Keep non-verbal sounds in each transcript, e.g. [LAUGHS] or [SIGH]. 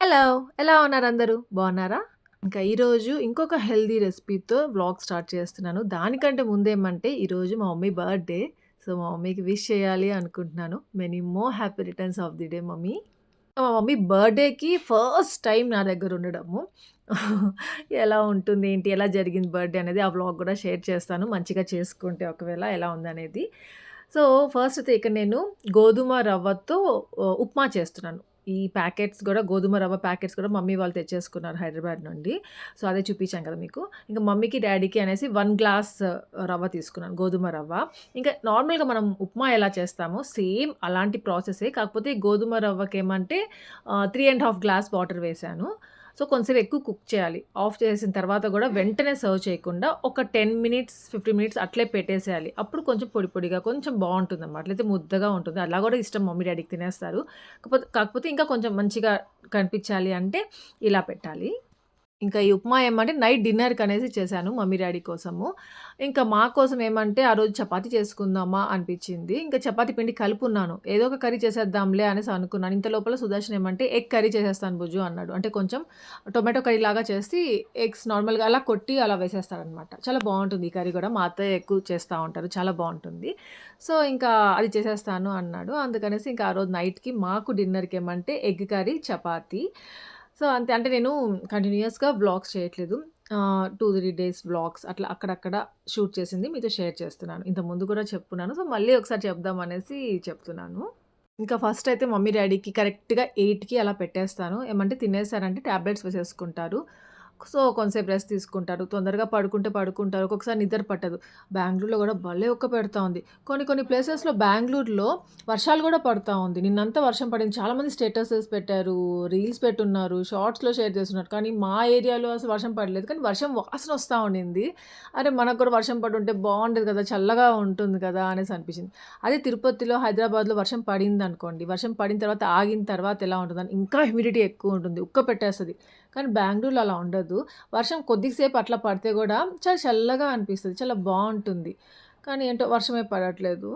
Hello! ఎలా ఉన్నారు అందరూ? బాగున్నారా? ఇంకా ఈరోజు ఇంకొక హెల్దీ రెసిపీతో వ్లాగ్ స్టార్ట్ చేస్తున్నాను. దానికంటే ముందేమంటే ఈరోజు మా మమ్మీ బర్త్‌డే. సో, మా మమ్మీకి విష్ చేయాలి అనుకుంటున్నాను. Many more happy returns of the day mummy. మా మమ్మీ బర్త్‌డేకి ఫస్ట్ టైం నా దగ్గర ఉండడము. [LAUGHS] ఎలా ఉంటుంది? ఏంటి? ఎలా జరిగింది బర్త్‌డే అనేది ఆ వ్లాగ్ కూడా షేర్ చేస్తాను. మంచిగా చేసుకుంటే ఒకవేళ ఎలా ఉందనేది. సో, ఫస్ట్ అయితే ఇక నేను గోధుమ రవ్వతో ఉప్మా చేస్తున్నాను. ఈ ప్యాకెట్స్ కూడా గోధుమ రవ్వ ప్యాకెట్స్ కూడా మమ్మీ వాళ్ళు తెచ్చేసుకున్నారు హైదరాబాద్ నుండి. సో, అదే చూపించాను కదా మీకు. ఇంకా మమ్మీకి, డాడీకి అనేసి వన్ గ్లాస్ రవ్వ తీసుకున్నాను. గోధుమ రవ్వ. ఇంకా నార్మల్‌గా మనం ఉప్మా ఎలా చేస్తామో సేమ్ అలాంటి ప్రాసెసే. కాకపోతే గోధుమ రవ్వకేమంటే ఆహ్, 3 ½ గ్లాస్ వాటర్ వేశాను. సో, కొంచెంసేపు ఎక్కువ కుక్ చేయాలి. ఆఫ్ చేసిన తర్వాత కూడా వెంటనే సర్వ్ చేయకుండా ఒక 10 మినిట్స్, 15 మినిట్స్ అట్లే పెట్టేసేయాలి. అప్పుడు కొంచెం పొడి పొడిగా కొంచెం బాగుంటుంది అన్నమాట లేతే ముద్దగా ఉంటుంది. అలా కూడా ఇష్టం మమ్మీ, డాడీకి తినేస్తారు. కాకపోతే కాకపోతే ఇంకా కొంచెం మంచిగా కనిపించాలి అంటే ఇలా పెట్టాలి. ఇంకా ఈ ఉప్మా ఏమంటే నైట్ డిన్నర్కి అనేసి చేశాను మమ్మీ, డాడీ కోసము. ఇంకా మా కోసం ఏమంటే ఆ రోజు చపాతి చేసుకుందామా అనిపించింది. ఇంకా చపాతి పిండి కలుపున్నాను ఏదో ఒక కర్రీ చేసేద్దాంలే అనేసి అనుకున్నాను. ఇంత లోపల సుదర్శన్ ఏమంటే ఎగ్ కర్రీ చేసేస్తాను భుజు అన్నాడు. అంటే కొంచెం టొమాటో కర్రీ లాగా చేసి ఎగ్స్ నార్మల్‌గా అలా కొట్టి అలా వేసేస్తారనమాట చాలా బాగుంటుంది ఈ కర్రీ కూడా మా అత్తయ్య ఎక్కువ చేస్తూ ఉంటారు. చాలా బాగుంటుంది సో, ఇంకా అది చేసేస్తాను అన్నాడు. అందుకనేసి ఇంకా ఆ రోజు నైట్‌కి మాకు డిన్నర్‌కి ఏమంటే ఎగ్ కర్రీ, చపాతీ. సో, అంతే. అంటే నేను కంటిన్యూయస్‌గా బ్లాగ్స్ చేయట్లేదు. టూ త్రీ డేస్ బ్లాగ్స్ అట్లా అక్కడక్కడ షూట్ చేసింది మీతో షేర్ చేస్తున్నాను. ఇంత ముందు కూడా చెప్తున్నాను సో, మళ్ళీ ఒకసారి చెప్దాం అనేసి చెప్తున్నాను. ఇంకా ఫస్ట్ అయితే మమ్మీ, డాడీకి కరెక్ట్‌గా ఎయిట్కి అలా పెట్టేస్తాను. ఏమంటే తినేసారంటే టాబ్లెట్స్ వేసేసుకుంటారు. సో, కొంతసేపు రెస్ట్ తీసుకుంటారు. తొందరగా పడుకుంటే పడుకుంటారు. ఒక్కొక్కసారి నిద్ర పట్టదు. బెంగళూరులో కూడా భలే ఉక్క పెడతా ఉంది. కొన్ని కొన్ని ప్లేసెస్‌లో బెంగళూరులో వర్షాలు కూడా పడతా ఉంది. నిన్నంతా వర్షం పడింది. చాలామంది స్టేటసెస్ పెట్టారు. రీల్స్ పెట్టున్నారు. షార్ట్స్‌లో షేర్ చేస్తున్నారు. కానీ మా ఏరియాలో అసలు వర్షం పడలేదు. కానీ వర్షం వాసన వస్తూ ఉండింది. అరే! మనకు కూడా వర్షం పడి ఉంటే బాగుండేది కదా! చల్లగా ఉంటుంది కదా! అనేసి అనిపించింది. అదే తిరుపతిలో, హైదరాబాద్‌లో వర్షం పడింది అనుకోండి వర్షం పడిన తర్వాత ఆగిన తర్వాత ఎలా ఉంటుందని ఇంకా హ్యూమిడిటీ ఎక్కువ ఉంటుంది. ఉక్క పెట్టేస్తుంది కానీ బెంగళూరులో అలా ఉండదు. వర్షం కొద్దిసేపు అట్లా పడితే కూడా చాలా చల్లగా అనిపిస్తుంది చాలా బాగుంటుంది కానీ ఏంటో వర్షమే పడట్లేదు.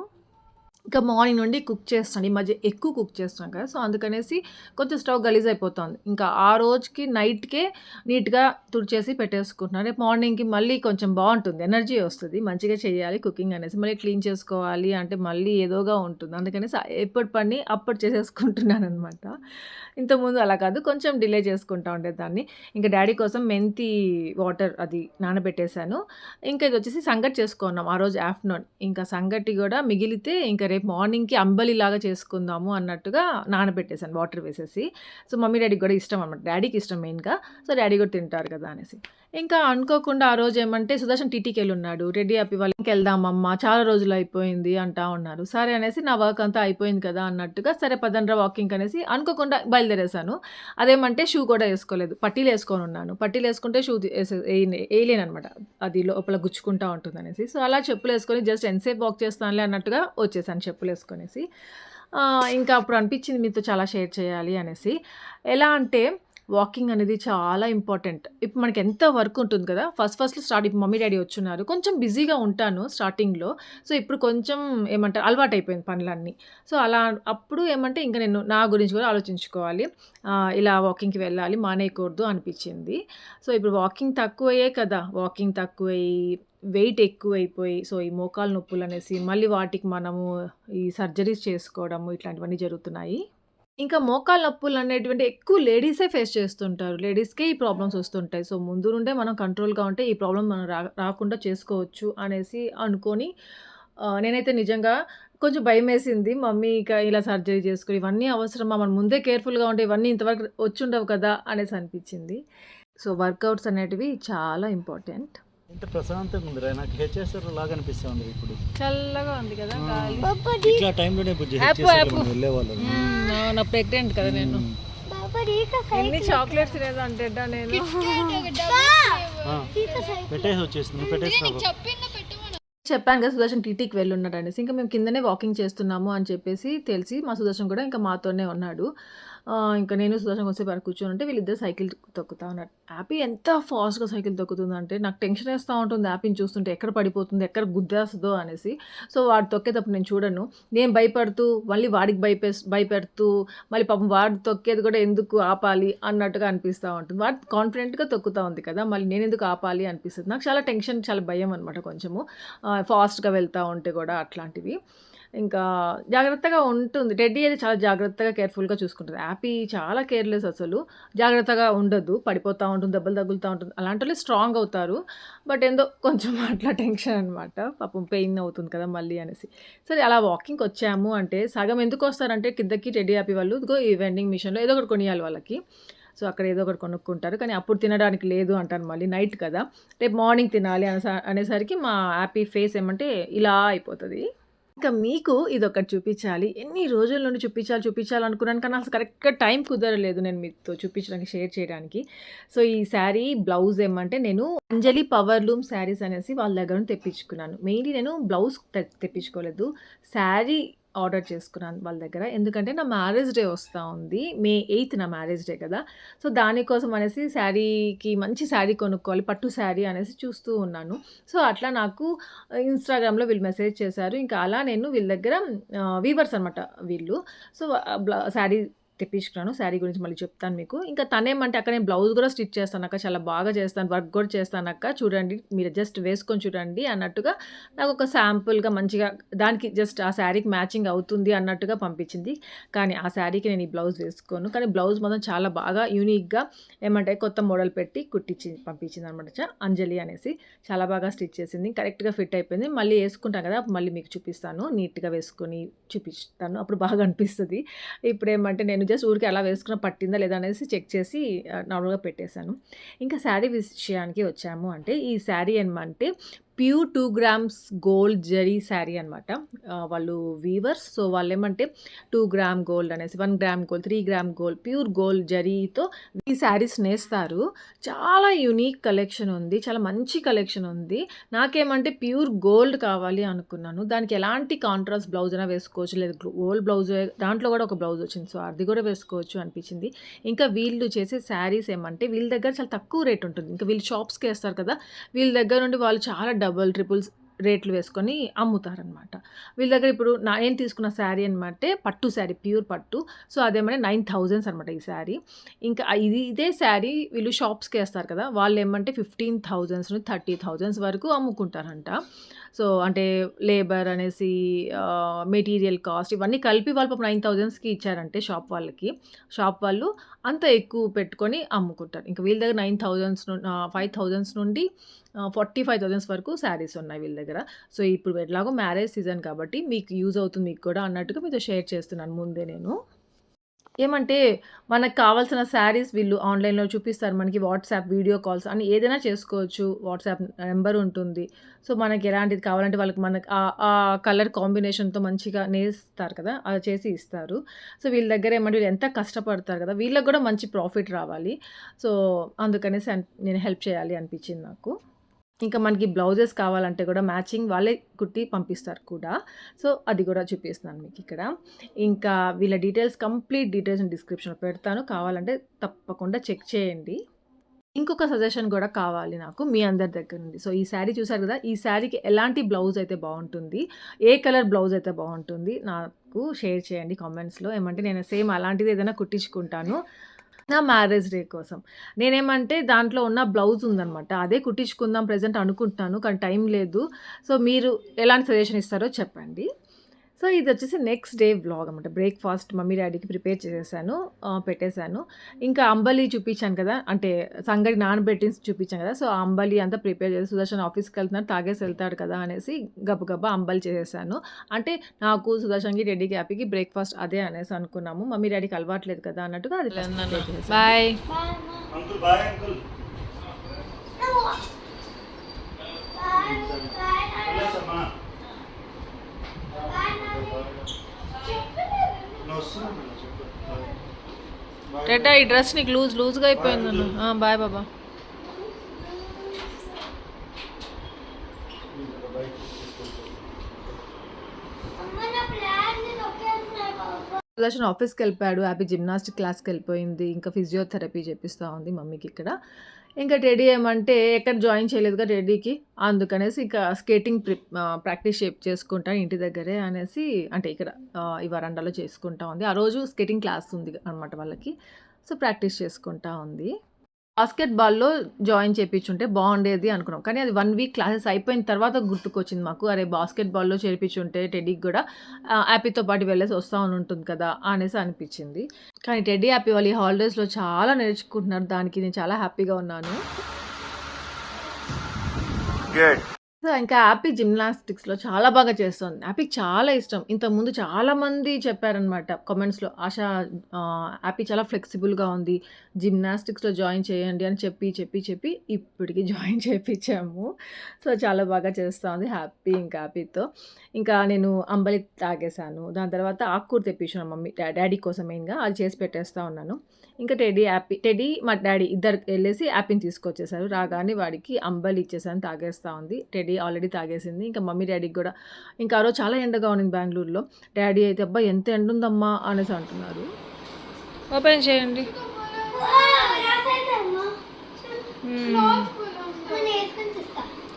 ఇంకా మార్నింగ్ నుండి కుక్ చేస్తాను. ఈ మధ్య ఎక్కువ కుక్ చేస్తాం కదా! సో, అందుకనేసి కొంచెం స్టవ్ గలీజ్ అయిపోతుంది. ఇంకా ఆ రోజుకి నైట్‌కే నీట్‌గా తుడిచేసి పెట్టేసుకుంటున్నాను. రేపు మార్నింగ్‌కి మళ్ళీ కొంచెం బాగుంటుంది ఎనర్జీ వస్తుంది మంచిగా చేయాలి కుకింగ్ అనేసి. మళ్ళీ క్లీన్ చేసుకోవాలి అంటే మళ్ళీ ఏదోగా ఉంటుంది. అందుకనేసి ఎప్పటి పని అప్పుడు చేసేసుకుంటున్నాననమాట. ఇంతకుముందు అలా కాదు. కొంచెం డిలే చేసుకుంటా ఉండేదాన్ని. ఇంకా డాడీ కోసం మెంతి వాటర్ అది నానబెట్టేసాను. ఇంకా ఇది వచ్చేసి సంగటి చేసుకున్నాం ఆ రోజు ఆఫ్టర్‌నూన్. ఇంకా సంగటి కూడా మిగిలితే ఇంకా రేపు మార్నింగ్‌కి అంబలిలాగా చేసుకుందాము అన్నట్టుగా నానబెట్టేశాను వాటర్ వేసేసి. సో, మమ్మీ, డాడీకి కూడా ఇష్టం అనమాట. డాడీకి ఇష్టం మెయిన్‌గా. సో, డాడీ కూడా తింటారు కదా! అనేసి. ఇంకా అనుకోకుండా ఆ రోజు ఏమంటే సుదర్శన్ టీటీకెళ్ళున్నాడు. రెడీ అప్పి వాళ్ళకి ఇంకెళ్దాం అమ్మ చాలా రోజులు అయిపోయింది అంటా ఉన్నారు. సరే అనేసి నా వర్క్ అంతా అయిపోయింది కదా! అన్నట్టుగా సరే పదండ్రా వాకింగ్ అనేసి అనుకోకుండా బయలుదేరేసాను. అదేమంటే షూ కూడా వేసుకోలేదు పట్టీలు వేసుకొని ఉన్నాను పట్టీలు వేసుకుంటే షూ వేయలేను అనమాట అది లోపల గుచ్చుకుంటా ఉంటుంది అనేసి సో, అలా చెప్పులు వేసుకొని జస్ట్ ఎంతసేపు వాక్ చేస్తానులే అన్నట్టుగా వచ్చేసాను చెప్పులు వేసుకొనేసి ఇంకా అప్పుడు అనిపించింది మీతో చాలా షేర్ చేయాలి అనేసి. ఎలా అంటే వాకింగ్ అనేది చాలా ఇంపార్టెంట్. ఇప్పుడు మనకి ఎంత వర్క్ ఉంటుంది కదా! ఫస్ట్ ఫస్ట్‌లో స్టార్ట్ ఇప్పుడు మమ్మీ, డాడీ వచ్చున్నారు. కొంచెం బిజీగా ఉంటాను స్టార్టింగ్‌లో. సో, ఇప్పుడు కొంచెం ఏమంటారు అలవాటయిపోయింది పనులన్నీ. సో, అలా అప్పుడు ఏమంటే ఇంకా నేను నా గురించి కూడా ఆలోచించుకోవాలి. ఇలా వాకింగ్‌కి వెళ్ళాలి మానేయకూడదు అనిపించింది. సో, ఇప్పుడు వాకింగ్ తక్కువయ్యే కదా! వాకింగ్ తక్కువయ్యి వెయిట్ ఎక్కువైపోయి సో, ఈ మోకాలు నొప్పులు అనేసి మళ్ళీ వాటికి మనము ఈ సర్జరీస్ చేసుకోవడము ఇట్లాంటివన్నీ జరుగుతున్నాయి. ఇంకా మోకాళ్ళ నొప్పులు అనేటువంటి ఎక్కువ లేడీసే ఫేస్ చేస్తుంటారు. లేడీస్‌కే ఈ ప్రాబ్లమ్స్ వస్తుంటాయి. సో, ముందు నుండే మనం కంట్రోల్‌గా ఉంటే ఈ ప్రాబ్లమ్ మనం రా రాకుండా చేసుకోవచ్చు అనేసి అనుకొని నేనైతే నిజంగా కొంచెం భయమేసింది. మమ్మీ ఇక ఇలా సర్జరీ చేసుకొని ఇవన్నీ అవసరమా? మనం ముందే కేర్‌ఫుల్‌గా ఉంటే ఇవన్నీ ఇంతవరకు వచ్చుండవు కదా! అనేసి అనిపించింది. సో, వర్కౌట్స్ అనేటివి చాలా ఇంపార్టెంట్. ఎంత ప్రశాంతంగా ఉందిరా నాకు హెచ్ఎస్ఆర్ లాగా అనిపిస్తుంది ఇప్పుడు చల్లగా ఉంది కదా! గాలి. ఇట్లా టైంలోనే బుజ్జి యాప్, హెచ్ఎస్ఆర్. మనం వెళ్ళేవాళ్ళం. అవునా ప్రెగ్నెంట్ కదా నేను. ఎన్ని చాక్లెట్స్ తినేదో అంటే నేను. ఆ, పెట్టేసి వచ్చేసింది పెట్టేసినావు చెప్పాను కదా! సుదర్శన్ టీటీకి వెళ్ళున్నాడనేసి. ఇంకా మేము కిందనే వాకింగ్ చేస్తున్నాము అని చెప్పేసి తెలిసి మా సుదర్శన్ కూడా ఇంకా మాతోనే ఉన్నాడు. ఇంకా నేను సుదర్శన్ కొంసేపు అక్కడ కూర్చొనుంటే వీళ్ళిద్దరు సైకిల్ తొక్కుతా ఉన్నారు. హ్యాపీ ఎంత ఫాస్ట్‌గా సైకిల్ తొక్కుతుందంటే నాకు టెన్షన్ వేస్తూ ఉంటుంది యాపీని చూస్తుంటే ఎక్కడ పడిపోతుంది, ఎక్కడ గుద్దేస్తుందో అనేసి. సో, వాడు తొక్కేటప్పుడు నేను చూడను. నేను భయపడుతూ మళ్ళీ వాడికి భయపే భయపెడుతూ మళ్ళీ పాపం వాడు తొక్కేది కూడా ఎందుకు ఆపాలి అన్నట్టుగా అనిపిస్తూ ఉంటుంది. వాడు కాన్ఫిడెంట్‌గా తొక్కుతూ ఉంది కదా! మళ్ళీ నేను ఎందుకు ఆపాలి అనిపిస్తుంది నాకు చాలా టెన్షన్, చాలా భయం అనమాట కొంచెము. ఫాస్ట్‌గా వెళ్తా ఉంటే కూడా అట్లాంటివి. ఇంకా జాగ్రత్తగా ఉంటుంది. టెడ్డీ అయితే చాలా జాగ్రత్తగా, కేర్‌ఫుల్‌గా చూసుకుంటుంది హ్యాపీ చాలా కేర్‌లెస్ అసలు. జాగ్రత్తగా ఉండదు. పడిపోతూ ఉంటుంది, దెబ్బలు తగులుతూ ఉంటుంది. అలాంటోళ్ళే స్ట్రాంగ్ అవుతారు. బట్ ఏందో కొంచెం అట్లా టెన్షన్ అనమాట. పాపం పెయిన్ అవుతుంది కదా! మళ్ళీ అనేసి. సరే అలా వాకింగ్కి వచ్చాము అంటే సగం ఎందుకు వస్తారంటే కిందకి టెడ్డీ హ్యాపీ వాళ్ళు ఇదిగో ఈ వెండింగ్ మిషన్‌లో ఏదో ఒకటి కొనియాలి వాళ్ళకి. సో, అక్కడ ఏదో ఒకటి కొనుక్కుంటారు. కానీ అప్పుడు తినడానికి లేదు అంటాను మళ్ళీ నైట్ కదా! రేపు మార్నింగ్ తినాలి అనేస అనేసరికి మా హ్యాపీ ఫేస్ ఏమంటే ఇలా అయిపోతుంది ఇంకా మీకు ఇది ఒకటి చూపించాలి. ఎన్ని రోజుల నుండి చూపించాలి, చూపించాలి అనుకున్నాను. కానీ అసలు కరెక్ట్‌గా టైం కుదరలేదు నేను మీతో చూపించడానికి, షేర్ చేయడానికి. సో, ఈ శారీ బ్లౌజ్ ఏమంటే నేను అంజలి పవర్ లూమ్ శారీస్ అనేసి వాళ్ళ దగ్గర తెప్పించుకున్నాను. మెయిన్‌లీ నేను బ్లౌజ్ తె తెప్పించుకోలేదు. శారీ ఆర్డర్ చేసుకున్నాను వాళ్ళ దగ్గర. ఎందుకంటే నా మ్యారేజ్ డే వస్తూ ఉంది. మే ఎయిత్ నా మ్యారేజ్ డే కదా! సో, దానికోసం అనేసి శారీకి మంచి శారీ కొనుక్కోవాలి. పట్టు శారీ అనేసి చూస్తూ ఉన్నాను. సో, అట్లా నాకు ఇన్‌స్టాగ్రామ్‌లో వీళ్ళు మెసేజ్ చేశారు. ఇంకా అలా నేను వీళ్ళ దగ్గర వీవర్స్ అనమాట వీళ్ళు. సో, బ్ల శారీ తెప్పించుకున్నాను. శారీ గురించి మళ్ళీ చెప్తాను మీకు. ఇంకా తనేమంటే అక్కడ నేను బ్లౌజ్ కూడా స్టిచ్ చేస్తానక్క. చాలా బాగా చేస్తాను. వర్క్ కూడా చేస్తానక్క. చూడండి మీరు జస్ట్ వేసుకొని చూడండి అన్నట్టుగా నాకు ఒక శాంపుల్‌గా మంచిగా దానికి జస్ట్ ఆ శారీకి మ్యాచింగ్ అవుతుంది అన్నట్టుగా పంపించింది. కానీ ఆ శారీకి నేను ఈ బ్లౌజ్ వేసుకోను. కానీ బ్లౌజ్ మాత్రం చాలా బాగా యూనిక్‌గా ఏమంటే కొత్త మోడల్ పెట్టి కుట్టించి పంపించింది అనమాట అంజలి అనేసి. చాలా బాగా స్టిచ్ చేసింది. కరెక్ట్‌గా ఫిట్ అయిపోయింది. మళ్ళీ వేసుకుంటాం కదా! మళ్ళీ మీకు చూపిస్తాను. నీట్‌గా వేసుకొని చూపిస్తాను. అప్పుడు బాగా అనిపిస్తుంది ఇప్పుడు ఏమంటే నేను జస్ట్ ఊరికే అలా వేసుకున్న పట్టిందా లేదా అనేసి చెక్ చేసి నార్మల్‌గా పెట్టేశాను. ఇంకా శారీ విషయానికి వచ్చాము అంటే ఈ శారీ ఏమంటే pure two grams gold zari sari అనమాట. వాళ్ళు వీవర్స్. సో, వాళ్ళు ఏమంటే టూ గ్రామ్ గోల్డ్ అనేసి one gram gold, three gram gold, pure gold జరీతో ఈ శారీస్ నేస్తారు. చాలా యూనిక్ కలెక్షన్ ఉంది. చాలా మంచి కలెక్షన్ ఉంది. నాకేమంటే ప్యూర్ గోల్డ్ కావాలి అనుకున్నాను. దానికి ఎలాంటి కాంట్రాస్ట్ బ్లౌజ్ అయినా వేసుకోవచ్చు. లేదా గోల్డ్ బ్లౌజ్ దాంట్లో కూడా ఒక బ్లౌజ్ వచ్చింది. సో, అది కూడా వేసుకోవచ్చు అనిపించింది. ఇంకా వీళ్ళు చేసే శారీస్ ఏమంటే వీళ్ళ దగ్గర చాలా తక్కువ రేట్ ఉంటుంది. ఇంకా వీళ్ళు షాప్స్‌కి వేస్తారు కదా! వీళ్ళ దగ్గర నుండి వాళ్ళు చాలా డబుల్, ట్రిపుల్స్ రేట్లు వేసుకొని అమ్ముతారనమాట. వీళ్ళ దగ్గర ఇప్పుడు నా నేను తీసుకున్న శారీ అనమాటే పట్టు శారీ. ప్యూర్ పట్టు. సో, అదేమంటే 9000 అనమాట ఈ శారీ. ఇంకా ఇది ఇదే శారీ వీళ్ళు షాప్స్‌కి వేస్తారు కదా! వాళ్ళు ఏమంటే ఫిఫ్టీన్ థౌజండ్స్ నుంచి థర్టీ థౌజండ్స్ వరకు అమ్ముకుంటారంట. సో, అంటే లేబర్ అనేసి మెటీరియల్ కాస్ట్ ఇవన్నీ కలిపి వాళ్ళు పాపం 9000స్‌కి ఇచ్చారంటే షాప్ వాళ్ళకి. షాప్ వాళ్ళు అంత ఎక్కువ పెట్టుకొని అమ్ముకుంటారు. ఇంక వీళ్ళ దగ్గర 9000 ను ఆహ్, 5000 నుండి ఫార్టీ ఫైవ్ థౌజండ్స్ వరకు శారీస్ ఉన్నాయి వీళ్ళ దగ్గర. సో, ఇప్పుడు ఎట్లాగో మ్యారేజ్ సీజన్ కాబట్టి మీకు యూజ్ అవుతుంది మీకు కూడా అన్నట్టుగా మీతో షేర్ చేస్తున్నాను ముందే నేను. ఏమంటే మనకు కావాల్సిన శారీస్ వీళ్ళు ఆన్‌లైన్‌లో చూపిస్తారు. మనకి వాట్సాప్ వీడియో కాల్స్ అని ఏదైనా చేసుకోవచ్చు. వాట్సాప్ నెంబర్ ఉంటుంది. సో, మనకి ఎలాంటిది కావాలంటే వాళ్ళకి మనకి ఆ కలర్ కాంబినేషన్‌తో మంచిగా నేస్తారు కదా! అది చేసి ఇస్తారు. సో, వీళ్ళ దగ్గర ఏమంటే వీళ్ళు ఎంత కష్టపడతారు కదా! వీళ్ళకి కూడా మంచి ప్రాఫిట్ రావాలి. సో, అందుకనేసి నేను హెల్ప్ చేయాలి అనిపించింది నాకు. ఇంకా మనకి బ్లౌజెస్ కావాలంటే కూడా మ్యాచింగ్ వాళ్ళే కుట్టి పంపిస్తారు కూడా. సో, అది కూడా చూపిస్తున్నాను మీకు ఇక్కడ ఇంకా వీళ్ళ డీటెయిల్స్ కంప్లీట్ డీటెయిల్స్ డిస్క్రిప్షన్‌లో పెడతాను. కావాలంటే తప్పకుండా చెక్ చేయండి. ఇంకొక సజెషన్ కూడా కావాలి నాకు మీ అందరి దగ్గర నుండి. సో, ఈ శారీ చూసారు కదా! ఈ శారీకి ఎలాంటి బ్లౌజ్ అయితే బాగుంటుంది ఏ కలర్ బ్లౌజ్ అయితే బాగుంటుంది నాకు షేర్ చేయండి కామెంట్స్‌లో. ఏమంటే నేను సేమ్ అలాంటిది ఏదైనా కుట్టించుకుంటాను. నా మ్యారేజ్ డే కోసం. నేనేమంటే దాంట్లో ఉన్న బ్లౌజ్ ఉందనమాట. అదే కుట్టించుకుందాం ప్రెజెంట్ అనుకుంటున్నాను. కానీ టైం లేదు. సో, మీరు ఎలాంటి సజెషన్ ఇస్తారో చెప్పండి. సో, ఇదొచ్చేసి నెక్స్ట్ డే వ్లాగ్ అనమాట. బ్రేక్‌ఫాస్ట్ మమ్మీ, డ్యాడీకి ప్రిపేర్ చేసేసాను. ఆహ్, పెట్టేసాను. ఇంకా అంబలి చూపించాను కదా! అంటే సంగటి నానబెట్టి చూపించాను కదా! సో, అంబలి అంతా ప్రిపేర్ చేసి సుదర్శన్ ఆఫీస్‌కెళ్తున్నాడు తాగేసి వెళ్తాడు కదా! అనేసి గబగబా అంబలి చేసేసాను. అంటే నాకు సుదర్శన్‌కి, డ్యాడీకి, హ్యాపీకి బ్రేక్‌ఫాస్ట్ అదే అనేసి అనుకున్నాము. మమ్మీ, డ్యాడీకి అలవాట్లేదు కదా! అన్నట్టుగా అది. బాయ్. Uncle bye uncle. వెళ్ళొస్తామా? నువ్వు వస్తున్నావు కదా, చెప్పు. బాయ్. ఈ డ్రెస్ నీకు లూజ్ లూజ్‌గా అయిపోయిందన్న. బాయ్ బాబా. ఆఫీస్‌కి వెళ్ళిపోయాడు. హ్యాపీ జిమ్నాస్టిక్ క్లాస్‌కి వెళ్ళిపోయింది. ఇంకా ఫిజియోథెరపీ చేపిస్తా ఉంది మమ్మీకి ఇక్కడ. ఇంకా టెడీ ఏమంటే ఎక్కడ జాయిన్ చేయలేదుగా రెడీకి అందుకనేసి ఇంకా స్కేటింగ్ ప్రిప్ ప్రాక్టీస్ షేప్ చేసుకుంటాను ఇంటి దగ్గరే అనేసి అంటే ఇక్కడ ఈ వరండాలో చేసుకుంటా ఉంది. ఆ రోజు స్కేటింగ్ క్లాస్ ఉంది అనమాట వాళ్ళకి. సో, ప్రాక్టీస్ చేసుకుంటా ఉంది. బాస్కెట్బాల్లో జాయిన్ చేయించుంటే బాగుండేది అనుకున్నాం. కానీ అది వన్ వీక్ క్లాసెస్ అయిపోయిన తర్వాత గుర్తుకొచ్చింది మాకు. అరే! బాస్కెట్బాల్లో చేర్పించుంటే టెడ్డీకి కూడా యాపీతో పాటు వెళ్ళేసి వస్తా ఉంటుంది కదా! అనేసి అనిపించింది. కానీ టెడ్డీ, హ్యాపీ వాళ్ళు ఈ హాలిడేస్‌లో చాలా నేర్చుకుంటున్నారు. దానికి నేను చాలా హ్యాపీగా ఉన్నాను. సో, ఇంకా హ్యాపీ జిమ్నాస్టిక్స్‌లో చాలా బాగా చేస్తోంది. హ్యాపీకి చాలా ఇష్టం. ఇంతకుముందు చాలామంది చెప్పారనమాట కామెంట్స్‌లో ఆశ ఆహ్, హ్యాపీ చాలా ఫ్లెక్సిబుల్‌గా ఉంది. జిమ్నాస్టిక్స్‌లో జాయిన్ చేయండి అని చెప్పి, చెప్పి, చెప్పి ఇప్పటికి జాయిన్ చేపించాము. సో, చాలా బాగా చేస్తూ ఉంది హ్యాపీ ఇంకా హ్యాపీతో. ఇంకా నేను అంబలి తాగేసాను. దాని తర్వాత ఆకుకూర తెప్పించాను మమ్మీ డా కోసం మెయిన్‌గా అది చేసి పెట్టేస్తూ ఉన్నాను. ఇంకా టెడ్డీ, హ్యాపీ టెడ్డీ మా డ్యాడీ ఇద్దరు ఎళ్ళేసి హ్యాపీని తీసుకొచ్చేసారు. రాగానే వాడికి అంబలి ఇచ్చేసాను తాగేస్తా ఉంది. టెడ్డీ ఆల్రెడీ తాగేసింది. ఇంకా మమ్మీ, డ్యాడీకి గూడా ఇంకా ఆ రోజు చాలా ఎండగా ఉన్నింది బెంగుళూరులో. డ్యాడీ అయితే "అబ్బా! ఎంత ఎండుందమ్మా" అనేసి అంటున్నారు. ఓపెన్ చేయండి.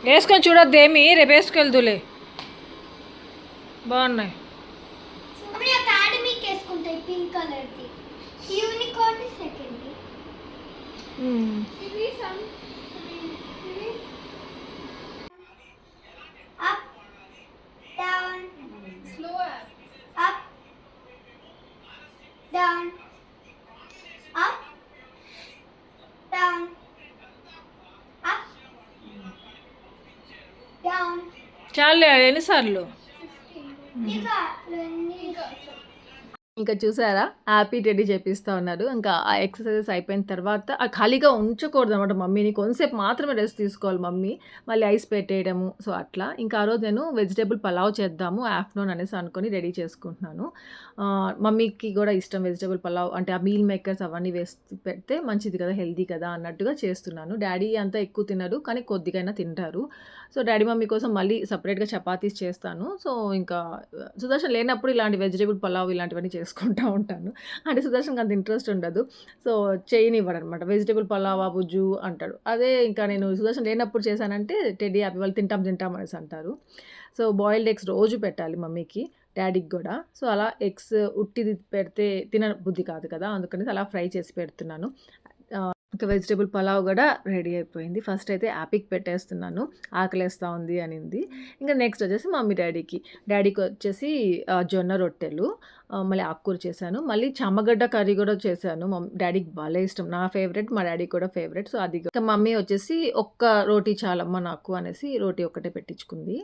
వేసుకొని చూడొద్దేమి రేపు వేసుకెళ్దులే. బాగున్నాయి. హ్మ్. ఇవి సమ్ ఇవి up down slow up down up down up down చాలే ఎన్నిసార్లు hmm. ఇంకా చూసారా? హ్యాపీ రెడీ చేపిస్తా ఉన్నారు. ఇంకా ఆ ఎక్సర్‌సైజెస్ అయిపోయిన తర్వాత ఆ ఖాళీగా ఉంచకూడదనమాట మమ్మీని. కొంతసేపు మాత్రమే రెస్ట్ తీసుకోవాలి మమ్మీ. మళ్ళీ ఐస్ పెట్టేయడము. సో, అట్లా. ఇంకా ఆ రోజు నేను వెజిటేబుల్ పలావ్ చేద్దాము ఆఫ్టర్‌నూన్ అనేసి అనుకొని రెడీ చేసుకుంటున్నాను. మమ్మీకి కూడా ఇష్టం వెజిటేబుల్ పలావ్ అంటే ఆ మీల్ మేకర్స్ అవన్నీ వేసి పెడితే మంచిది కదా! హెల్దీ కదా! అన్నట్టుగా చేస్తున్నాను. డాడీ అంతా ఎక్కువ తినరు. కానీ కొద్దిగైనా తింటారు. సో, డాడీ మమ్మీ కోసం మళ్ళీ సపరేట్గా చపాతీస్ చేస్తాను. సో, ఇంకా సుదర్శన్ లేనప్పుడు ఇలాంటి వెజిటేబుల్ పలావ్ ఇలాంటివన్నీ చేసుకుంటూ ఉంటాను. అంటే సుదర్శన్‌కి అంత ఇంట్రెస్ట్ ఉండదు. సో, చేయనివ్వడనమాట. వెజిటేబుల్ పలావా బుజ్జు అంటాడు. అదే ఇంకా నేను సుదర్శన్ లేనప్పుడు చేశానంటే టెడీ హ్యాపీ వాళ్ళు తింటాం, తింటాం అనేసి అంటారు. సో, బాయిల్డ్ ఎగ్స్ రోజు పెట్టాలి మమ్మీకి, డాడీకి కూడా సో, అలా ఎగ్స్ ఉట్టిది పెడితే తినబుద్ధి కాదు కదా! అందుకని అలా ఫ్రై చేసి పెడుతున్నాను. ఇంకా వెజిటబుల్ పలావ్ గూడా రెడీ అయిపోయింది. ఫస్ట్ అయితే హ్యాపీకి పెట్టేస్తున్నాను. ఆకలేస్తా ఉంది అనింది. ఇంకా నెక్స్ట్ వచ్చేసి మమ్మీ, డ్యాడీకి. డ్యాడీకి వచ్చేసి జొన్న రొట్టెలు మళ్ళీ ఆకుకూర చేశాను. మళ్ళీ చామగడ్డ కర్రీ గూడా చేశాను. మమ్ డ్యాడీకి భలే ఇష్టం. నా ఫేవరెట్, మా డ్యాడీకి కూడా ఫేవరెట్. సో, అది ఇంకా మమ్మీ వచ్చేసి ఒక్క రోటీ చాలమ్మా నాకు అనేసి రోటీ ఒక్కటే పెట్టించుకుంది.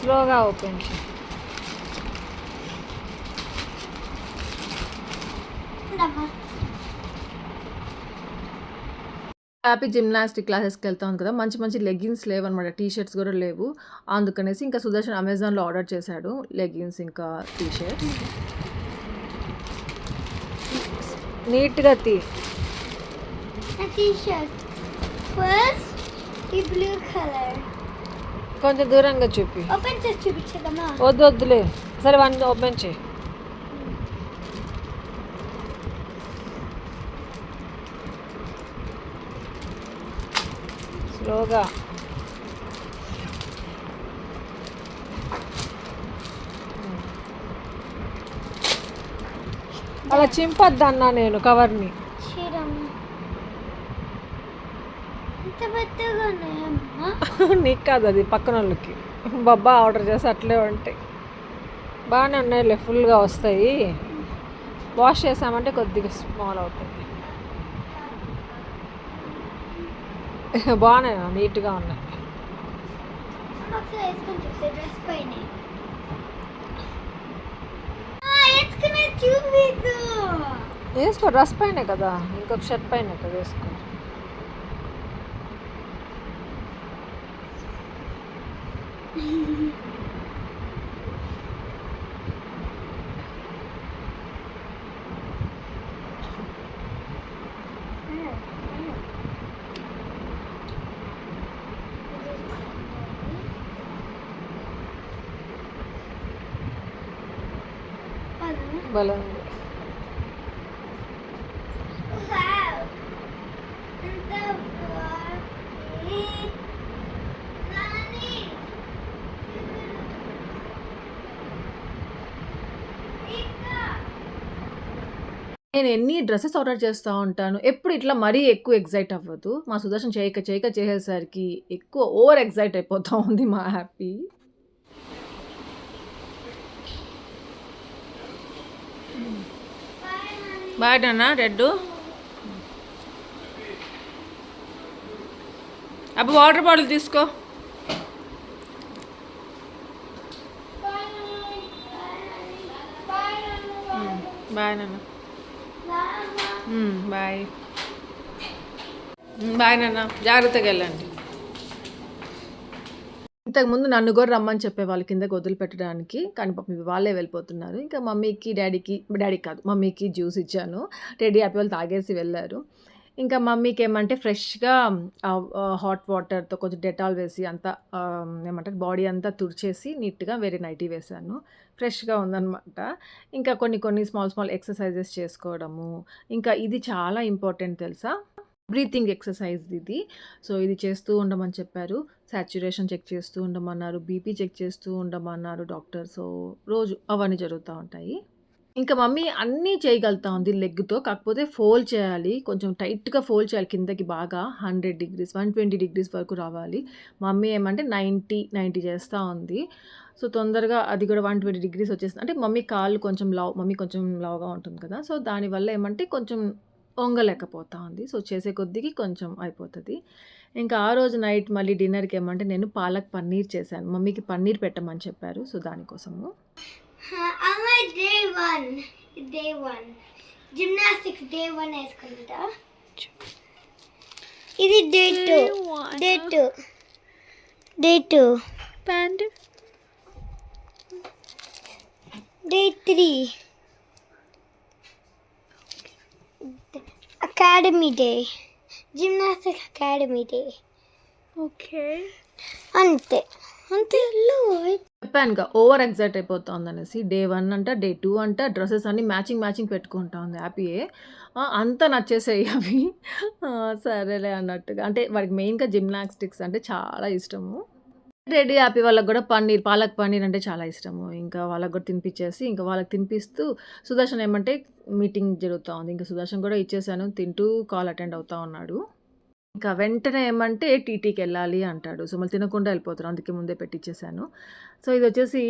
స్లోగా ఓపెన్ చేయి. హ్యాపీ జిమ్నాస్టిక్ క్లాసెస్‌కి వెళ్తా ఉంది కదా! మంచి మంచి లెగ్గిన్స్ లేవనమాట. టీ షర్ట్స్ గూడా లేవు. అందుకనేసి ఇంకా సుదర్శన్ అమెజాన్‌లో ఆర్డర్ చేశాడు. లెగ్గిన్స్ ఇంకా టీ షర్ట్. నీట్‌గా తీ. నా టీ-షర్ట్ ఫస్ట్ ఈ బ్లూ కలర్ కొంచెం దూరంగా చూపి. ఓపెన్ చేసి చూపించదమ్మా వద్దు వద్దులే. సరే వన్ ఓపెన్ చేయి. స్లోగా. అలా చింపొద్దన్నా నేను కవర్ని. [LAUGHS] నీకు కాదు అది పక్కన వాళ్ళకి. బొబ్బా ఆర్డర్ చేసి అట్లే ఉంటాయి. బాగానే ఉన్నాయిలే ఫుల్గా వస్తాయి. వాష్ చేసామంటే కొద్దిగా స్మాల్ అవుతుంది. [LAUGHS] బాగున్నాయి నీట్గా ఉన్నాయి. వేసుకో డ్రెస్ పైన కదా. ఇంకొక షర్ట్ పైన కదా వేసుకో. [LAUGHS] నేను ఎన్ని డ్రెస్సెస్ ఆర్డర్ చేస్తూ ఉంటాను ఎప్పుడు ఇట్లా మరీ ఎక్కువ ఎగ్జైట్ అవ్వదు. మా సుదర్శన్ చేయక చేయక చేసేసరికి ఎక్కువ ఓవర్ ఎగ్జైట్ అయిపోతూ ఉంది మా హ్యాపీ. బాయ్ నాన్న రెడ్ అబ్బా వాటర్ బాటిల్ తీసుకో. బాయ్ నాన్న బాయ్ బాయ్ నాన్న జాగ్రత్తగా వెళ్ళండి. ఇంతకుముందు నన్ను కూడా రమ్మని చెప్పే వాళ్ళ కిందకి వదిలిపెట్టడానికి కానీ పాపం వాళ్ళే వెళ్ళిపోతున్నారు. ఇంకా మమ్మీకి డాడీకి డాడీకి కాదు మమ్మీకి జ్యూస్ ఇచ్చాను. రెడీ హ్యాపీ వాళ్ళు తాగేసి వెళ్ళారు. ఇంకా మమ్మీకి ఏమంటే ఫ్రెష్గా హాట్ వాటర్తో కొంచెం డెటాల్ వేసి అంతా ఏమంటారు బాడీ అంతా తుడిచేసి నీట్గా వేరే నైటీ వేశాను. ఫ్రెష్గా ఉందనమాట ఇంకా కొన్ని కొన్ని స్మాల్ స్మాల్ ఎక్సర్సైజెస్ చేసుకోవడము. ఇంకా ఇది చాలా ఇంపార్టెంట్ తెలుసా? బ్రీతింగ్ ఎక్సర్సైజ్ ఇది. సో ఇది చేస్తూ ఉండమని చెప్పారు. సాచురేషన్ చెక్ చేస్తూ ఉండమన్నారు. బీపీ చెక్ చేస్తూ ఉండమన్నారు డాక్టర్. సో రోజు అవన్నీ జరుగుతూ ఉంటాయి. ఇంకా మమ్మీ అన్నీ చేయగలుగుతా ఉంది లెగ్తో. కాకపోతే ఫోల్డ్ చేయాలి. కొంచెం టైట్గా ఫోల్డ్ చేయాలి కిందకి బాగా. Hundred degrees one twenty degrees వరకు రావాలి. మమ్మీ ఏమంటే నైంటీ నైంటీ చేస్తూ ఉంది. సో తొందరగా అది కూడా వన్ ట్వంటీ డిగ్రీస్ వచ్చేస్తుంది. అంటే మమ్మీ కాళ్ళు కొంచెం లావ్ మమ్మీ కొంచెం లావుగా ఉంటుంది కదా. సో దానివల్ల ఏమంటే కొంచెం వంగలేకపోతా ఉంది. సో చేసే కొద్దికి కొంచెం అయిపోతుంది. ఇంకా ఆ రోజు నైట్ మళ్ళీ డిన్నర్కి ఏమంటే నేను పాలక్ పన్నీర్ చేశాను. మమ్మీకి పన్నీర్ పెట్టమని చెప్పారు. సో దానికోసము. Huh, I'm at day one. Day one. Gymnastics day one వేసుకుంటా. ఇది day two. Day two. Day two. Pant day three. Academy day gymnastic academy day okay అంతే. అంతే. చెప్పానుగా ఓవర్ ఎగ్జైట్ అయిపోతుంది అనేసి డే వన్ అంట డే టూ అంట dresses అన్ని మ్యాచింగ్ మ్యాచింగ్ పెట్టుకుంటా ఉంది హ్యాపీయే అంతా నచ్చేసాయి అవి. సరేలే అన్నట్టుగా. అంటే వాడికి మెయిన్గా జిమ్నాస్టిక్స్ అంటే చాలా ఇష్టము. రెడీ హ్యాపీ వాళ్ళకి కూడా పన్నీర్ పాలక్ పన్నీర్ అంటే చాలా ఇష్టము. ఇంకా వాళ్ళకి కూడా తినిపించేసి ఇంకా వాళ్ళకి తినిపిస్తూ సుదర్శన్ ఏమంటే మీటింగ్ జరుగుతూ ఉంది ఇంకా సుదర్శన్ కూడా ఇచ్చేసాను తింటూ కాల్ అటెండ్ అవుతా ఉన్నాడు. ఇంకా వెంటనే ఏమంటే టీటీకి వెళ్ళాలి అంటాడు. సో మళ్ళీ తినకుండా వెళ్ళిపోతారు. అందుకే ముందే పెట్టించేశాను సో ఇది వచ్చేసి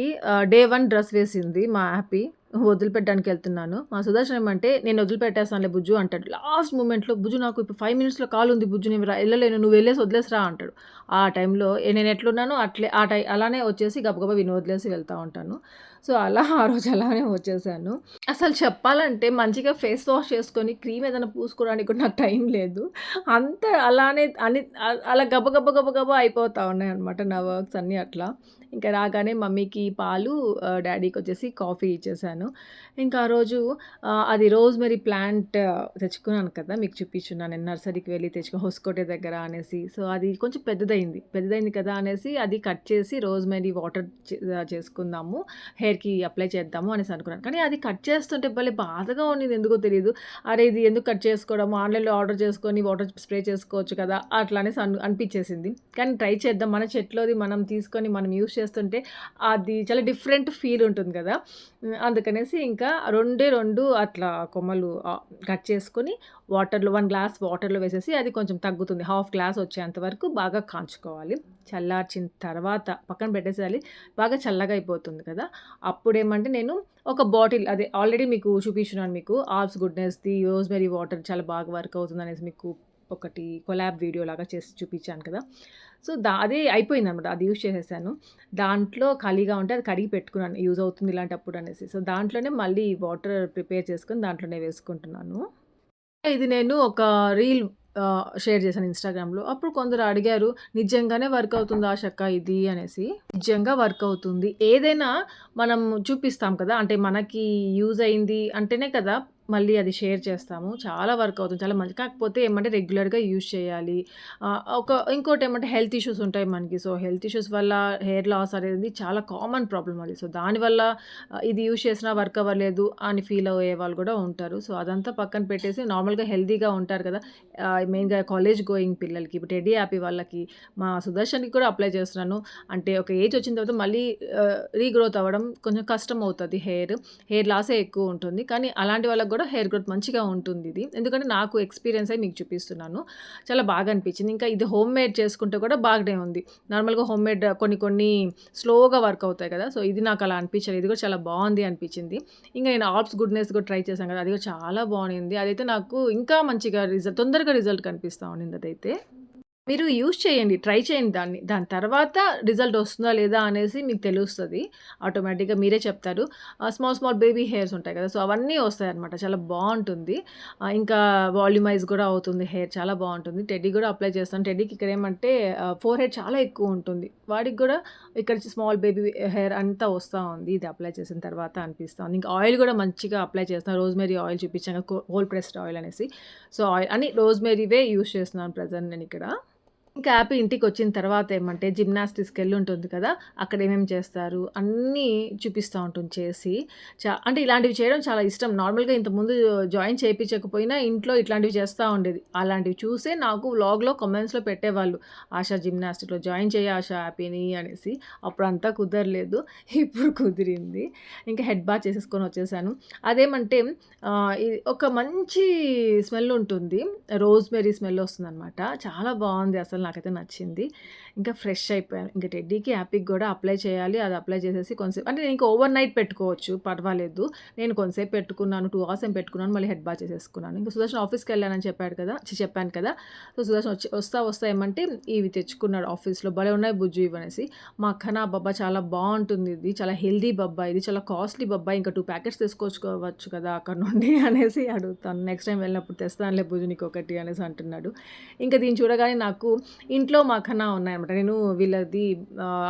డే వన్ డ్రెస్ వేసింది మా హ్యాపీ. వదిలిపెట్టడానికి వెళ్తున్నాను మా సుదర్శనం ఏమంటే నేను వదిలిపెట్టేస్తానులే బుజ్జు అంటాడు. లాస్ట్ మూమెంట్లో బుజ్జు నాకు ఇప్పుడు ఫైవ్ మినిట్స్లో కాల్ ఉంది బుజ్జు నేను రా- వెళ్ళలేను నువ్వు వెళ్ళేసి వదిలేసిరా అంటాడు. ఆ టైంలో నేను ఎట్లున్నానో అట్లే ఆ టై అలానే వచ్చేసి గబగబా విని వదిలేసి వెళ్తూ ఉంటాను సో అలా ఆ రోజు అలానే వచ్చేసాను. అసలు చెప్పాలంటే మంచిగా ఫేస్ వాష్ చేసుకొని క్రీమ్ ఏదైనా పూసుకోవడానికి కూడా నాకు టైం లేదు. అంత అలానే అని అలా గబగబ గబగబ అయిపోతూ ఉన్నాయి అనమాట నా వర్క్స్ అన్నీ అట్లా. ఇంకా రాగానే మమ్మీకి పాలు డాడీకి వచ్చేసి కాఫీ ఇచ్చేసాను. ఇంకా ఆ రోజు అది రోజ్మెరీ ప్లాంట్ తెచ్చుకున్నాను కదా మీకు చూపించున్నాను నేను నర్సరీకి వెళ్ళి తెచ్చుకో హోస్కోటే దగ్గర అనేసి. సో అది కొంచెం పెద్దదైంది. పెద్దదైంది కదా అనేసి అది కట్ చేసి రోజ్మెరీ వాటర్ చేసుకుందాము హెయిర్కి అప్లై చేద్దాము అనేసి అనుకున్నాను. కానీ అది కట్ చేస్తుంటే భలే బాధగా ఉన్నది. ఎందుకో తెలియదు అరే ఇది ఎందుకు కట్ చేసుకోవడము ఆన్లైన్లో ఆర్డర్ చేసుకొని వాటర్ స్ప్రే చేసుకోవచ్చు కదా అట్లా అనేసి అను అనిపించేసింది. కానీ ట్రై చేద్దాం. మన చెట్లోది మనం తీసుకొని మనం యూస్ చేస్తుంటే అది చాలా డిఫరెంట్ ఫీల్ ఉంటుంది కదా. అందుకనేసి ఇంకా రెండే రెండు అట్లా కొమ్మలు కట్ చేసుకొని వాటర్లో వన్ గ్లాస్ వాటర్లో వేసేసి అది కొంచెం తగ్గుతుంది. హాఫ్ గ్లాస్ వచ్చేంత వరకు బాగా కాంచుకోవాలి. చల్లార్చిన తర్వాత పక్కన పెట్టేసేయాలి. బాగా చల్లగా అయిపోతుంది కదా. అప్పుడు ఏమంటే నేను ఒక బాటిల్ అదే ఆల్రెడీ మీకు చూపించున్నాను మీకు ఆల్స్ గుడ్నెస్ది రోజ్మెరీ వాటర్ చాలా బాగా వర్క్ అవుతుంది అనేసి మీకు ఒకటి కొలాబ్ వీడియో లాగా చేసి చూపించాను కదా. సో దా అదే అయిపోయింది అనమాట అది యూజ్ చేసేసాను. దాంట్లో ఖాళీగా ఉంటే అది కడిగి పెట్టుకున్నాను. యూజ్ అవుతుంది ఇలాంటప్పుడు అనేసి. సో దాంట్లోనే మళ్ళీ వాటర్ ప్రిపేర్ చేసుకొని దాంట్లోనే వేసుకుంటున్నాను. ఇది నేను ఒక రీల్ షేర్ చేశాను ఇన్స్టాగ్రామ్లో. అప్పుడు కొందరు అడిగారు నిజంగానే వర్క్ అవుతుందా ఆశక్క ఇది? అనేసి. నిజంగా వర్క్ అవుతుంది. ఏదైనా మనం చూపిస్తాం కదా అంటే మనకి యూజ్ అయింది అంటేనే కదా మళ్ళీ అది షేర్ చేస్తాము. చాలా వర్క్ అవుతుంది. చాలా మంచి కాకపోతే ఏమంటే రెగ్యులర్‌గా యూజ్ చేయాలి. ఒక ఇంకోటి ఏమంటే హెల్త్ ఇష్యూస్ ఉంటాయి మనకి. సో, హెల్త్ ఇష్యూస్ వల్ల హెయిర్ లాస్ అనేది చాలా కామన్ ప్రాబ్లం అది. సో, దానివల్ల ఇది యూజ్ చేసినా వర్క్ అవ్వలేదు అని ఫీల్ అయ్యే వాళ్ళు కూడా ఉంటారు. సో, అదంతా పక్కన పెట్టేసి నార్మల్‌గా హెల్తీగా ఉంటారు కదా! మెయిన్‌గా కాలేజ్ గోయింగ్ పిల్లలకి, ఇప్పుడు టెడ్డీ యాపీ వాళ్ళకి, మా సుదర్శన్‌కి కూడా అప్లై చేస్తున్నాను. అంటే ఒక ఏజ్ వచ్చిన తర్వాత మళ్ళీ రీగ్రోత్ అవ్వడం కొంచెం కష్టం అవుతుంది హెయిర్. హెయిర్ లాసే ఎక్కువ ఉంటుంది. కానీ అలాంటి వాళ్ళకి కూడా హెయిర్ గ్రోత్ మంచిగా ఉంటుంది ఇది. ఎందుకంటే నాకు ఎక్స్‌పీరియన్స్ అయి మీకు చూపిస్తున్నాను. చాలా బాగా అనిపించింది. ఇంకా ఇది హోమ్ మేడ్ చేసుకుంటే కూడా బాగానే ఉంది. నార్మల్‌గా హోమ్ మేడ్ కొన్ని కొన్ని స్లోగా వర్క్ అవుతాయి కదా! సో, ఇది నాకు అలా అనిపించలేదు. ఇది కూడా చాలా బాగుంది అనిపించింది. ఇంకా నేను ఆప్స్ గుడ్‌నెస్ కూడా ట్రై చేశాను కదా! అది కూడా చాలా బాగుంది అదైతే నాకు ఇంకా మంచిగా రిజల్ట్ తొందరగా రిజల్ట్ కనిపిస్తా ఉండింది అదైతే. మీరు యూజ్ చేయండి. ట్రై చేయండి దాన్ని. దాని తర్వాత రిజల్ట్ వస్తుందా లేదా అనేసి మీకు తెలుస్తుంది ఆటోమేటిక్‌గా మీరే చెప్తారు. స్మాల్ స్మాల్ బేబీ హెయిర్స్ ఉంటాయి కదా! సో, అవన్నీ వస్తాయి అనమాట చాలా బాగుంటుంది ఇంకా వాల్యూమైజ్ కూడా అవుతుంది హెయిర్ చాలా బాగుంటుంది టెడ్డీ కూడా అప్లై చేస్తాను. టెడ్డీకి ఇక్కడ ఏమంటే ఫోర్ హెడ్ చాలా ఎక్కువ ఉంటుంది. వాడికి కూడా ఇక్కడ స్మాల్ బేబీ హెయిర్ అంతా వస్తూ ఉంది. ఇది అప్లై చేసిన తర్వాత అనిపిస్తుంది ఇంకా ఆయిల్ కూడా మంచిగా అప్లై చేస్తున్నాను. రోజ్‌మెరీ ఆయిల్ చూపించాను హోల్ కోల్డ్ ప్రెస్డ్ ఆయిల్ అనేసి. సో, ఆయిల్ అని రోజ్‌మెరీవే యూజ్ చేస్తున్నాను ప్రెజెంట్ నేను ఇక్కడ. ఇంకా యాపీ ఇంటికి వచ్చిన తర్వాత ఏమంటే జిమ్నాస్టిక్స్‌కెళ్ళి ఉంటుంది కదా! అక్కడ ఏమేమి చేస్తారు అన్నీ చూపిస్తూ ఉంటుంది చేసి. చా అంటే ఇలాంటివి చేయడం చాలా ఇష్టం. నార్మల్‌గా ఇంతకుముందు జాయిన్ చేయించకపోయినా ఇంట్లో ఇట్లాంటివి చేస్తూ ఉండేది. అలాంటివి చూసే నాకు వ్లాగ్‌లో కమెంట్స్లో పెట్టేవాళ్ళు. ఆశా జిమ్నాస్టిక్‌లో జాయిన్ చెయ్యి ఆశా హ్యాపీని" అనేసి. అప్పుడంతా కుదరలేదు. ఇప్పుడు కుదిరింది. ఇంకా హెడ్ బాత్ చేసేసుకొని వచ్చేసాను. అదేమంటే ఒక మంచి స్మెల్ ఉంటుంది. రోజ్‌మెరీ స్మెల్ వస్తుందనమాట. చాలా బాగుంది అసలు నాకైతే నచ్చింది. ఇంకా ఫ్రెష్ అయిపోయాను. ఇంకా టెడ్డీకి, యాపీకి కూడా అప్లై చేయాలి. అది అప్లై చేసేసి కొంచెం అంటే నేను ఇంకా ఓవర్ నైట్ పెట్టుకోవచ్చు పర్వాలేదు. నేను కొంతసేపు పెట్టుకున్నాను. టూ అవర్స్ ఏం పెట్టుకున్నాను. మళ్ళీ హెడ్ బాత్ చేసేసుకున్నాను. ఇంకా సుదర్శన్ ఆఫీస్‌కెళ్ళానని చెప్పాడు కదా! చెప్పాను కదా! సో, సుదర్శన్ వచ్చి వస్తా వస్తా ఏమంటే ఇవి తెచ్చుకున్నాడు ఆఫీస్‌లో. భలే ఉన్నాయి బుజ్జు ఇవనేసి. మా అక్కన బబ్బా చాలా బాగుంటుంది ఇది. చాలా హెల్దీ బబ్బా ఇది. చాలా కాస్ట్‌లీ బబ్బా. ఇంకా టూ ప్యాకెట్స్ తెచ్చుకోవచ్చు కదా! అక్కడ నుండి [LAUGHS] అనేసి అడుగుతాను. నెక్స్ట్ టైం వెళ్ళినప్పుడు తెస్తానులే బుజ్జు నీకొకటి అనేసి అంటున్నాడు. ఇంకా దీన్ని చూడగానే నాకు ఇంట్లో మఖనా ఉన్నాయన్నమాట. నేను వీళ్ళది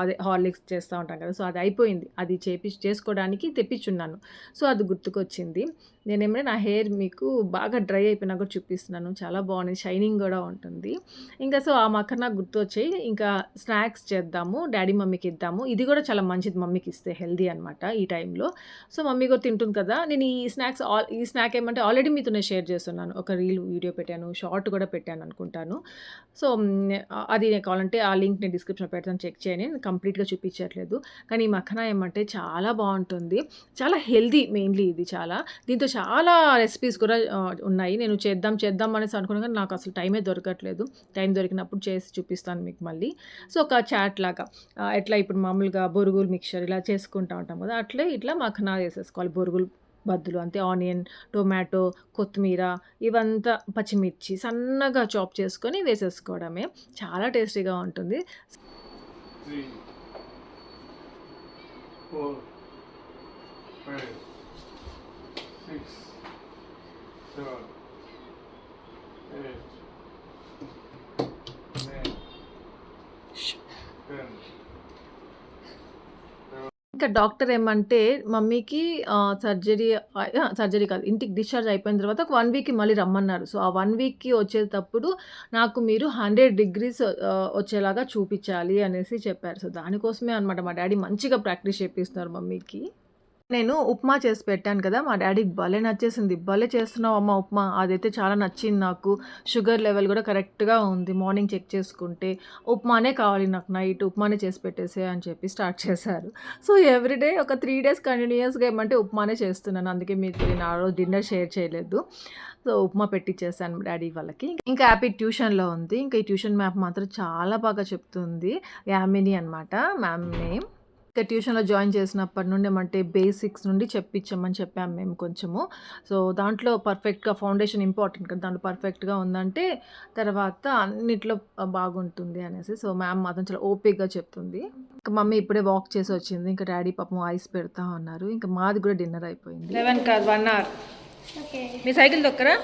అదే హార్లిక్స్ చేస్తా ఉంటాను కదా! సో, అది అయిపోయింది. అది చేపి చేసుకోవడానికి తెప్పించున్నాను సో, అది గుర్తుకొచ్చింది. నేనేమంటే నా హెయిర్ మీకు బాగా డ్రై అయిపోయినా కూడా చూపిస్తున్నాను. చాలా బాగుంది షైనింగ్ కూడా ఉంటుంది. ఇంకా సో, ఆ మక్కన గుర్తు గుర్తొచ్చాయి. ఇంకా స్నాక్స్ చేద్దాము. డాడీ మమ్మీకి ఇద్దాము. ఇది కూడా చాలా మంచిది మమ్మీకి ఇస్తే హెల్దీ అనమాట ఈ టైంలో. సో, మమ్మీ కూడా తింటుంది కదా! నేను ఈ స్నాక్స్ ఆల్ ఈ స్నాక్ ఏమంటే ఆల్రెడీ మీతోనే షేర్ చేస్తున్నాను. ఒక రీల్ వీడియో పెట్టాను. షార్ట్ కూడా పెట్టాను అనుకుంటాను. సో, అది కావాలంటే ఆ లింక్ నేను డిస్క్రిప్షన్‌లో పెడతాను చెక్ చేయండి. నేను కంప్లీట్‌గా చూపించట్లేదు. కానీ ఈ మక్కన ఏమంటే చాలా బాగుంటుంది చాలా హెల్దీ మెయిన్‌లీ ఇది చాలా. దీంతో చాలా రెసిపీస్ కూడా ఉన్నాయి. నేను చేద్దాం చేద్దాం అనేసి అనుకున్నా కానీ నాకు అసలు టైమే దొరకట్లేదు. టైం దొరికినప్పుడు చేసి చూపిస్తాను మీకు మళ్ళీ. సో, ఒక చాట్ లాగా ఎట్లా ఇప్పుడు మామూలుగా బొరుగులు మిక్చర్ ఇలా చేసుకుంటా ఉంటాం కదా! అట్లే ఇట్లా మఖనా చేసేసుకోవాలి. బొరుగులు బద్దులు అంతే ఆనియన్, టొమాటో, కొత్తిమీర ఇవంతా పచ్చిమిర్చి సన్నగా చాప్ చేసుకొని వేసేసుకోవడమే. చాలా టేస్టీగా ఉంటుంది. 3, 4, 5, 6, 7, 8, 9, 10. ఇంకా డాక్టర్ ఏమంటే మమ్మీకి సర్జరీ సర్జరీ కాదు. ఇంటికి డిశ్చార్జ్ అయిపోయిన తర్వాత ఒక వన్ వీక్‌కి మళ్ళీ రమ్మన్నారు. సో, ఆ వన్ వీక్‌కి వచ్చేటప్పుడు నాకు మీరు 100 డిగ్రీస్ వచ్చేలాగా చూపించాలి అనేసి చెప్పారు. సో, దానికోసమే అనమాట మా డాడీ మంచిగా ప్రాక్టీస్ చేపిస్తున్నారు మమ్మీకి. నేను ఉప్మా చేసి పెట్టాను కదా! మా డాడీకి భలే నచ్చేసింది. "భలే చేస్తున్నావు అమ్మ ఉప్మా. అదైతే చాలా నచ్చింది నాకు. షుగర్ లెవెల్ కూడా కరెక్ట్‌గా ఉంది. మార్నింగ్ చెక్ చేసుకుంటే. ఉప్మానే కావాలి నాకు నైట్. ఉప్మానే చేసి పెట్టేసే అని చెప్పి స్టార్ట్ చేశారు. సో, ఎవ్రీడే ఒక త్రీ డేస్ కంటిన్యూయస్‌గా ఏమంటే ఉప్మానే చేస్తున్నాను. అందుకే మీకు నేను ఆ రోజు డిన్నర్ షేర్ చేయలేదు. సో, ఉప్మా పెట్టించేసాను డాడీ వాళ్ళకి. ఇంకా హ్యాపీ ట్యూషన్‌లో ఉంది. ఇంకా ఈ ట్యూషన్ మ్యాప్ మాత్రం చాలా బాగా చెప్తుంది. యామిని అనమాట మ్యామ్ నేమ్. ఇంకా ట్యూషన్‌లో జాయిన్ చేసినప్పటి నుండి ఏమంటే బేసిక్స్ నుండి చెప్పించమని చెప్పాము మేము కొంచెము. సో, దాంట్లో పర్ఫెక్ట్‌గా ఫౌండేషన్ ఇంపార్టెంట్ కదా! దాంట్లో పర్ఫెక్ట్‌గా ఉందంటే తర్వాత అన్నిట్లో బాగుంటుంది అనేసి. సో, మ్యామ్ మాత్రం చాలా ఓపికగా చెప్తుంది. ఇంకా మమ్మీ ఇప్పుడే వాక్ చేసి వచ్చింది. ఇంకా డ్యాడీ పాపం ఐస్ పెడతా ఉన్నారు. ఇంకా మాది కూడా డిన్నర్ అయిపోయింది. 11 కాదు 1 అవర్. మీ సైకిల్ తొక్కరా?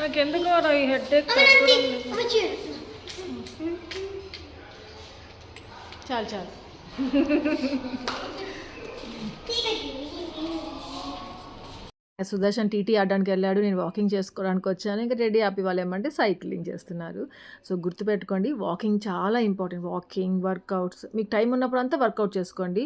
నాకెందుకో రా ఈ హెడేక్ Auntie, తగ్గడం లేదు. what you? చాలు చాలు సుదర్శన్ టీటీ ఆడడానికి వెళ్ళాడు నేను వాకింగ్ చేసుకోవడానికి వచ్చాను ఇంకా రెడీ హ్యాపీ వాళ్ళు ఏమంటే సైక్లింగ్ చేస్తున్నారు. సో గుర్తుపెట్టుకోండి వాకింగ్ చాలా ఇంపార్టెంట్ వాకింగ్ వర్కౌట్స్ మీకు టైం ఉన్నప్పుడు అంతా వర్కౌట్ చేసుకోండి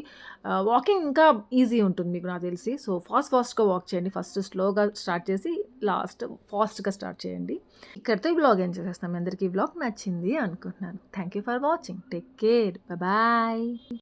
uh, వాకింగ్ ఇంకా ఈజీ ఉంటుంది మీకు నాకు తెలిసి. సో ఫాస్ట్ ఫాస్ట్గా వాక్ చేయండి. ఫస్ట్ స్లోగా స్టార్ట్ చేసి లాస్ట్ ఫాస్ట్గా స్టార్ట్ చేయండి. ఇక్కడితో ఈ బ్లాగ్ ఏం చేసేస్తాం అందరికీ ఈ బ్లాగ్ నచ్చింది అనుకుంటున్నాను. Thank you for watching take care bye